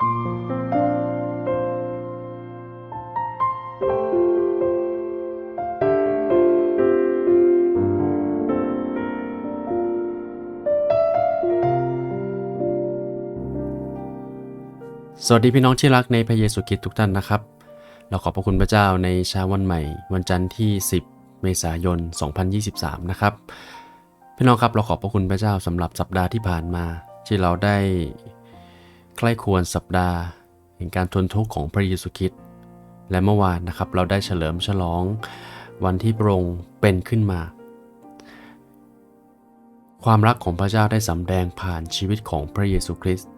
สวัสดีพี่น้องที่รักในพระเยซูคริสต์ทุกท่านนะครับ เราขอบพระคุณพระเจ้าในเช้าวันใหม่ วันจันทร์ที่ 10 เมษายน 2023 นะครับ พี่น้องครับเราขอบพระคุณพระเจ้าสำหรับสัปดาห์ที่ผ่านมา ที่เราได้ ใกล้ควรสัปดาห์แห่งการทนทุกข์ของพระเยซูคริสต์และเมื่อวานนะครับเราได้เฉลิมฉลองวันที่พระองค์เป็นขึ้นมา ความรักของพระเจ้าได้สำแดงผ่านชีวิตของพระเยซูคริสต์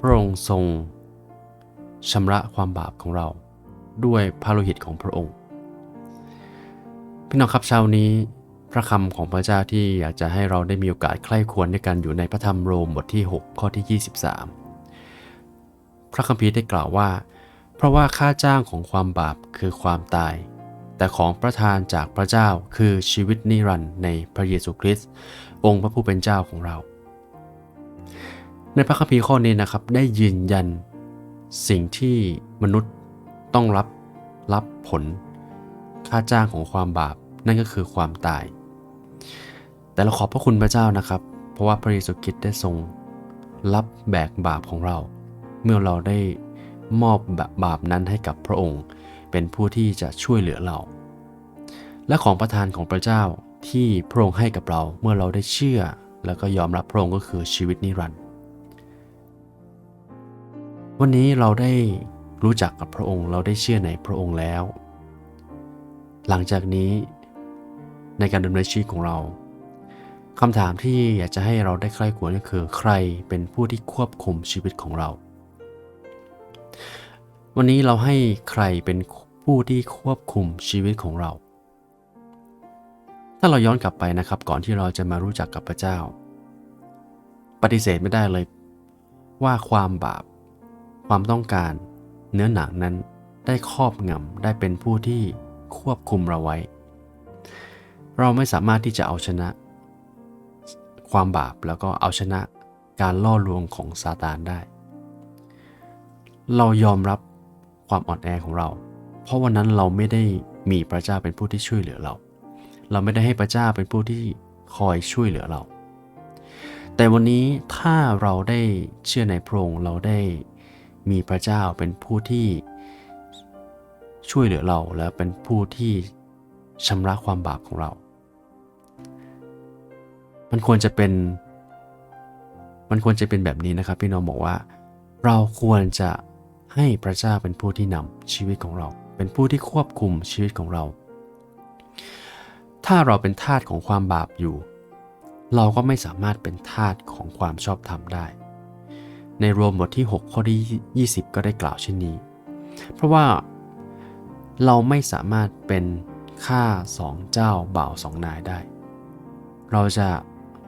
พระองค์ทรงชำระความบาปของเรา ด้วยพระโลหิตของพระองค์ พี่น้องครับเช้านี้พระคำของพระเจ้าที่อยากจะให้เราได้มีโอกาสใคร่ควรในการอยู่ในพระธรรมโรมบทที่ 6 ข้อที่ 23 พระคัมภีร์ได้กล่าวว่า เพราะว่าค่าจ้างของความบาปคือความตาย แต่ของประทานจากพระเจ้าคือชีวิตนิรันดร์ในพระเยซูคริสต์องค์พระผู้เป็นเจ้าของเรา ในพระคัมภีร์ข้อนี้นะครับได้ยืนยัน สิ่งที่มนุษย์ต้องรับรับผล ค่าจ้างของความบาปนั่นก็คือความตาย แต่เราขอบพระคุณพระเจ้านะครับ เพราะว่าพระเยซูคริสต์ได้ทรงรับแบกบาปของเรา เมื่อเราได้มอบบาปนั้นให้กับพระองค์ เป็นผู้ที่จะช่วยเหลือเรา และของประทานของพระเจ้าที่พระองค์ให้กับเราเมื่อเราได้เชื่อ แล้วก็ยอมรับพระองค์ก็คือชีวิตนิรันดร์วันนี้เราได้รู้จักกับพระองค์ เราได้เชื่อในพระองค์แล้ว หลังจากนี้ในการดำเนินชีวิตของเราคำถามที่อยากจะให้เราได้ใคร่ควรก็คือ ใครเป็นผู้ที่ควบคุมชีวิตของเรา วันนี้เราให้ใครเป็นผู้ที่ควบคุมชีวิตของเรา ถ้าเราย้อนกลับไปนะครับ ก่อนที่เราจะมารู้จักกับพระเจ้า ปฏิเสธไม่ได้เลย ว่าความบาป ความต้องการเนื้อหนังนั้นได้ครอบงำได้เป็นผู้ที่ควบคุมเราไว้ เราไม่สามารถที่จะเอาชนะ ความบาปแล้วก็เอาชนะการล่อลวงของซาตานได้ เรายอมรับ ความอ่อนแอของเรา เพราะวันนั้นเราไม่ได้มีพระเจ้าเป็นผู้ที่ช่วยเหลือเรา เราไม่ได้ให้พระเจ้าเป็นผู้ที่คอยช่วยเหลือเรา แต่วันนี้ถ้าเราได้เชื่อในพระองค์เราได้มีพระเจ้าเป็นผู้ที่ช่วยเหลือเราและเป็นผู้ที่ชำระความบาปของเรา มันควรจะเป็น มันควรจะเป็นแบบนี้นะครับ พี่น้องบอกว่า เราควรจะ ให้พระเจ้าเป็นผู้ที่นำชีวิตของเรา เป็นผู้ที่ควบคุมชีวิตของเรา ถ้าเราเป็นทาสของความบาปอยู่ เราก็ไม่สามารถเป็นทาสของความชอบธรรมได้ ในโรมบทที่ 6 ข้อที่20 ก็ได้กล่าวเช่นนี้ เพราะว่าเราไม่สามารถเป็นข้าสองเจ้าบ่าวสองนายได้ เราจะ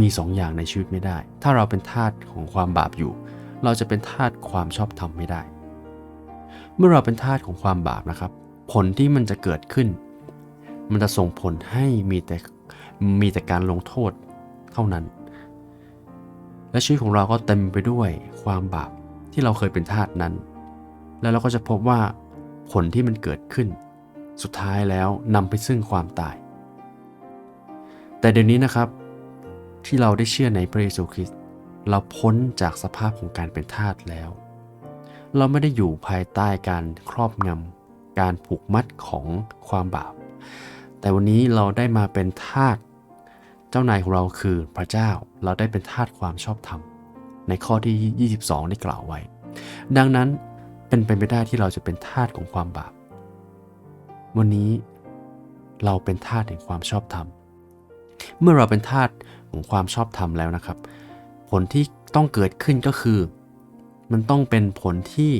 มีสองอย่างในชีวิตไม่ได้ ถ้าเราเป็นทาสของความบาปอยู่ เราจะเป็นทาสความชอบธรรมไม่ได้ เมื่อเราเป็นทาสของความบาปนะครับ ผลที่มันจะเกิดขึ้น มันจะส่งผลให้มีแต่มีแต่การลงโทษเท่านั้น และชีวิตของเราก็เต็มไปด้วยความบาปที่เราเคยเป็นทาสนั้น แล้วเราก็จะพบว่าผลที่มันเกิดขึ้น สุดท้ายแล้วนำไปซึ่งความตาย แต่เดี๋ยวนี้นะครับที่เราได้เชื่อในพระเยซูคริสต์เราพ้นจากสภาพของการเป็นทาสแล้ว เราไม่ได้อยู่ภายใต้การครอบงำการผูกมัดของความบาป แต่วันนี้เราได้มาเป็นทาสเจ้านายของเราคือพระเจ้า เราได้เป็นทาสความชอบธรรม ในข้อที่ 22 ได้กล่าวไว้ ดังนั้นเป็นไปไม่ได้ที่เราจะเป็นทาสของความบาป วันนี้เราเป็นทาสแห่งความชอบธรรม เมื่อเราเป็นทาสของความชอบธรรมแล้วนะครับ ผลที่ต้องเกิดขึ้นก็คือ มันต้องเป็นผลที่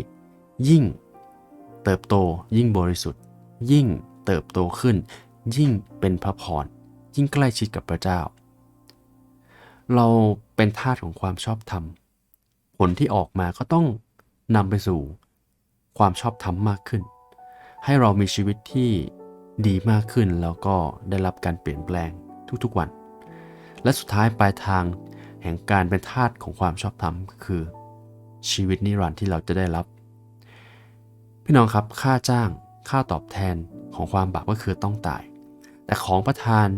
ยิ่งเติบโตยิ่งบริสุทธิ์ ยิ่งเติบโตขึ้น ยิ่งเป็นพระพรยิ่งใกล้ชิดกับพระเจ้า เราเป็นทาสของความชอบธรรม ผลที่ออกมาก็ต้องนำไปสู่ความชอบธรรมมากขึ้น ให้เรามีชีวิตที่ดีมากขึ้นแล้วก็ได้รับการเปลี่ยนแปลงทุกๆวัน และสุดท้ายปลายทางแห่งการเป็นทาสของความชอบธรรมคือ ชีวิตนิรันดร์ที่เราจะได้รับ พี่น้องครับค่าจ้างค่าตอบแทนของความบาปก็คือต้องตาย แต่ของประทาน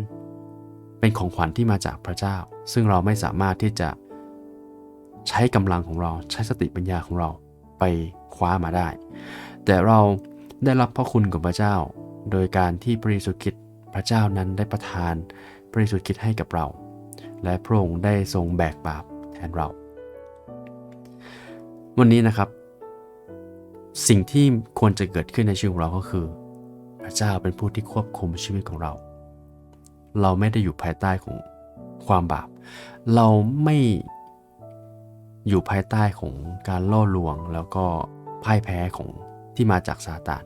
เป็นของขวัญที่มาจากพระเจ้า ซึ่งเราไม่สามารถที่จะใช้กำลังของเราใช้สติปัญญาของเราไปคว้ามาได้ แต่เราได้รับพระคุณของพระเจ้า โดยการที่พระเยซูคริสต์พระเจ้านั้นได้ประทานพระเยซูคริสต์ให้กับเรา และพระองค์ได้ทรงแบกบาปแทนเรา วันนี้นะครับ สิ่งที่ควรจะเกิดขึ้นในชีวิตของเราก็คือ พระเจ้าเป็นผู้ที่ควบคุมชีวิตของเรา เราไม่ได้อยู่ภายใต้ของความบาป เราไม่อยู่ภายใต้ของการล่อลวงแล้วก็พ่ายแพ้ของที่มาจากซาตาน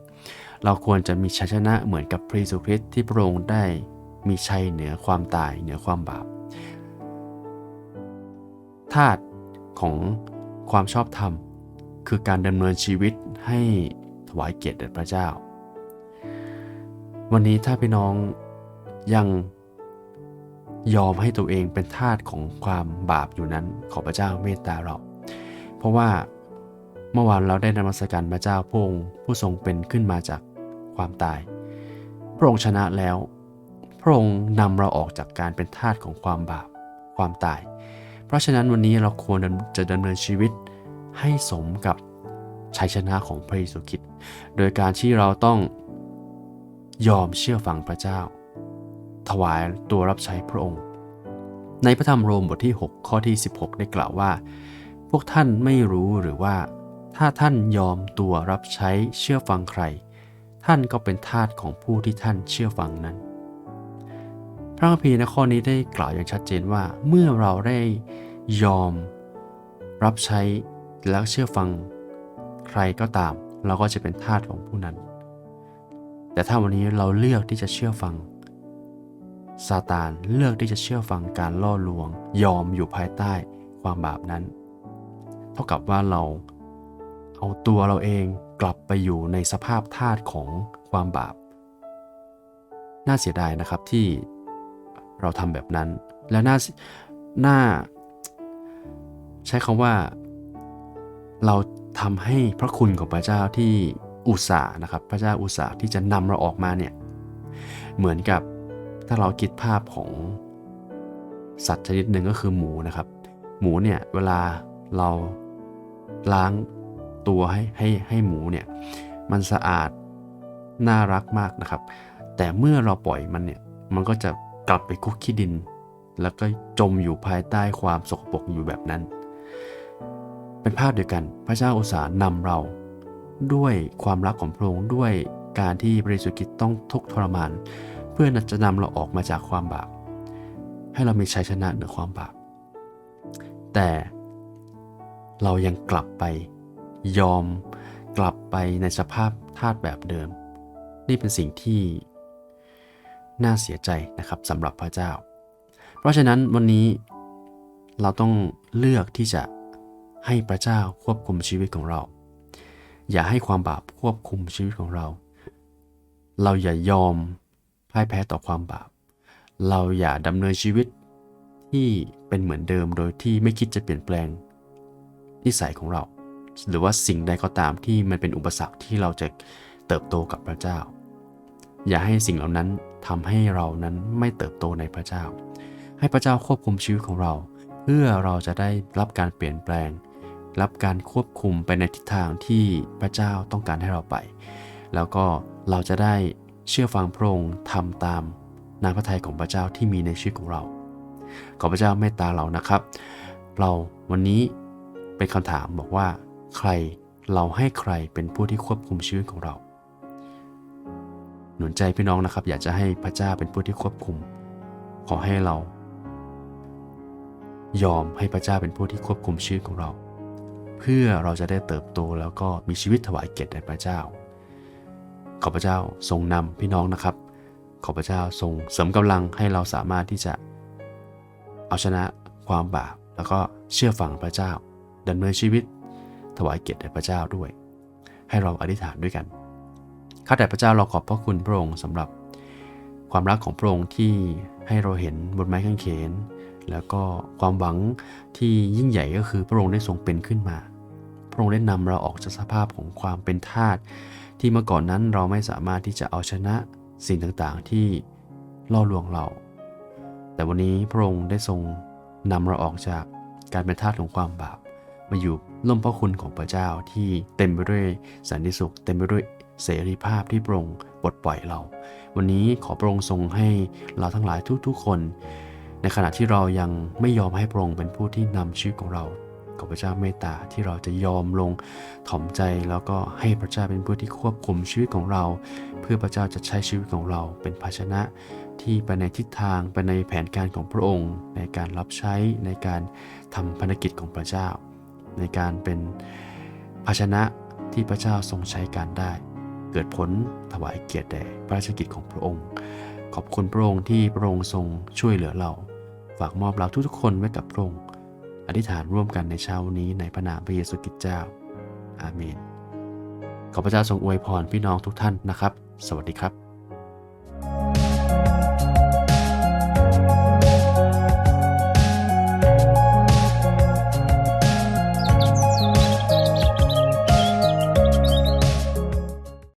เราควรจะมีชัยชนะเหมือนกับพระเยซูคริสต์ที่พระองค์ได้มีชัยเหนือความตายเหนือความบาปธาตุของ ความชอบธรรม คือการดำเนินชีวิตให้ถวายเกียรติแด่พระเจ้า วันนี้ถ้าพี่น้องยังยอมให้ตัวเองเป็นทาสของความบาปอยู่นั้น ขอพระเจ้าเมตตาเรา เพราะว่าเมื่อวานเราได้นมัสการพระเจ้าพระองค์ผู้ทรงเป็นขึ้นมาจากความตาย พระองค์ชนะแล้ว พระองค์นำเราออกจากการเป็นทาสของความบาปความตาย เพราะฉะนั้นวันนี้เราควรจะดำเนินชีวิต ให้สมกับชัยชนะของพระเยซูคริสต์โดยการที่เราต้องยอมเชื่อฟังพระเจ้า ถวายตัวรับใช้พระองค์ ในพระธรรมโรมบทที่ 6 ข้อที่ 16 ได้กล่าวว่า พวกท่านไม่รู้หรือว่า ถ้าท่านยอมตัวรับใช้เชื่อฟังใคร ท่านก็เป็นทาสของผู้ที่ท่านเชื่อฟังนั้น พระคัมภีร์ในข้อนี้ได้กล่าวอย่างชัดเจนว่า เมื่อเราได้ยอมรับใช้ แล้วเชื่อฟังใครก็ตาม เราก็จะเป็นทาสของผู้นั้น แต่ถ้าวันนี้เราเลือกที่จะเชื่อฟังซาตานเลือกที่จะเชื่อฟังการล่อลวง ยอมอยู่ภายใต้ความบาปนั้น เท่ากับว่าเราเอาตัวเราเองกลับไปอยู่ในสภาพทาสของความบาป น่าเสียดายนะครับที่เราทำแบบนั้น และน่าน่า ใช้คำว่า เราทำให้พระคุณของพระเจ้าที่อุตส่าห์นะครับ พระเจ้าอุตส่าห์ที่จะนำเราออกมาเนี่ยเหมือนกับถ้าเราคิดภาพของสัตว์ชนิดหนึ่งก็คือหมูนะครับ หมูเนี่ยเวลาเราล้างตัวให้ให้ให้หมูเนี่ยมันสะอาดน่ารักมากนะครับ แต่เมื่อเราปล่อยมันเนี่ยมันก็จะกลับไปคุกขี้ดิน แล้วก็จมอยู่ภายใต้ความสกปรกอยู่แบบนั้น เป็นภาพเดียวกันพระเจ้าอุตสาห์นำเรา ด้วยความรักของพระองค์ด้วยการที่บริสุทธิ์กิจต้องทุกข์ทรมาน เพื่อจะนำเราออกมาจากความบาปให้เรามีชัยชนะเหนือความบาปแต่เรายังกลับไปยอมกลับไปในสภาพทาสแบบเดิม นี่เป็นสิ่งที่น่าเสียใจนะครับสำหรับพระเจ้า เพราะฉะนั้นวันนี้เราต้องเลือกที่จะ ให้พระเจ้าควบคุมชีวิตของเรา อย่าให้ความบาปควบคุมชีวิตของเรา เราอย่ายอมพ่ายแพ้ต่อความบาป เราอย่าดำเนินชีวิตที่เป็นเหมือนเดิมโดยที่ไม่คิดจะเปลี่ยนแปลงนิสัยของเรา หรือว่าสิ่งใดก็ตามที่มันเป็นอุปสรรคที่เราจะเติบโตกับพระเจ้า อย่าให้สิ่งเหล่านั้นทำให้เรานั้นไม่เติบโตในพระเจ้า ให้พระเจ้าควบคุมชีวิตของเรา เพื่อเราจะได้รับการเปลี่ยนแปลง รับการควบคุมไปในทิศทางที่พระเจ้าต้องการให้เราไป แล้วก็เราจะได้เชื่อฟังพระองค์ทำตามน้ำพระทัยของพระเจ้าที่มีในชีวิตของเรา ขอพระเจ้าเมตตาเรานะครับ เราวันนี้เป็นคำถามบอกว่า ใครเราให้ใครเป็นผู้ที่ควบคุมชีวิตของเรา หนุนใจพี่น้องนะครับ อยากจะให้พระเจ้าเป็นผู้ที่ควบคุม ขอให้เรา ยอมให้พระเจ้าเป็นผู้ที่ควบคุมชีวิตของเรา เพื่อเราจะได้เติบโตแล้วก็มีชีวิตถวายเกียรติแด่พระเจ้า ขอพระเจ้าทรงนำพี่น้องนะครับ ขอพระเจ้าทรงเสริมกำลังให้เราสามารถที่จะเอาชนะความบาปแล้วก็เชื่อฟังพระเจ้าดำเนินชีวิต ถวายเกียรติแด่พระเจ้าด้วย ให้เราอธิษฐานด้วยกันข้าแต่พระเจ้าเราขอบพระคุณพระองค์สำหรับความรักของพระองค์ที่ให้เราเห็นบนไม้กางเขน แล้วก็ความหวังที่ยิ่งใหญ่ก็คือพระองค์ได้ทรงเป็นขึ้นมา พระองค์ได้นำเราออกจากสภาพของความเป็นทาสที่เมื่อก่อนนั้นเราไม่สามารถที่จะเอาชนะสิ่งต่างๆที่ล่อลวงเรา แต่วันนี้พระองค์ได้ทรงนำเราออกจากการเป็นทาสของความบาปมาอยู่ล่มพระคุณของพระเจ้าที่เต็มไปด้วยสันติสุข เต็มไปด้วยเสรีภาพที่พระองค์ปลดปล่อยเรา วันนี้ขอพระองค์ทรงให้เราทั้งหลายทุกๆคน ในขณะที่เรายังไม่ยอมให้พระองค์เป็นผู้ที่นำชีวิตของเรา ขอพระเจ้าเมตตาที่เราจะยอมลงถ่อมใจแล้วก็ให้พระเจ้าเป็นผู้ที่ควบคุมชีวิตของเรา เพื่อพระเจ้าจะใช้ชีวิตของเราเป็นภาชนะ ที่ไปในทิศทางไปในแผนการของพระองค์ ในการรับใช้ในการทำภารกิจของพระเจ้า ในการเป็นภาชนะที่พระเจ้าทรงใช้การได้ เกิดผลถวายเกียรติแด่พระราชกิจของพระองค์ ขอบคุณพระองค์ที่พระองค์ทรงช่วยเหลือเรา ฝากมอบเราทุกๆคนไว้กับพระองค์ อธิษฐานร่วมกันในเช้านี้ในพระนามพระเยซูคริสต์เจ้า อาเมน ขอพระเจ้าทรงอวยพรพี่น้องทุกท่านนะครับ สวัสดีครับ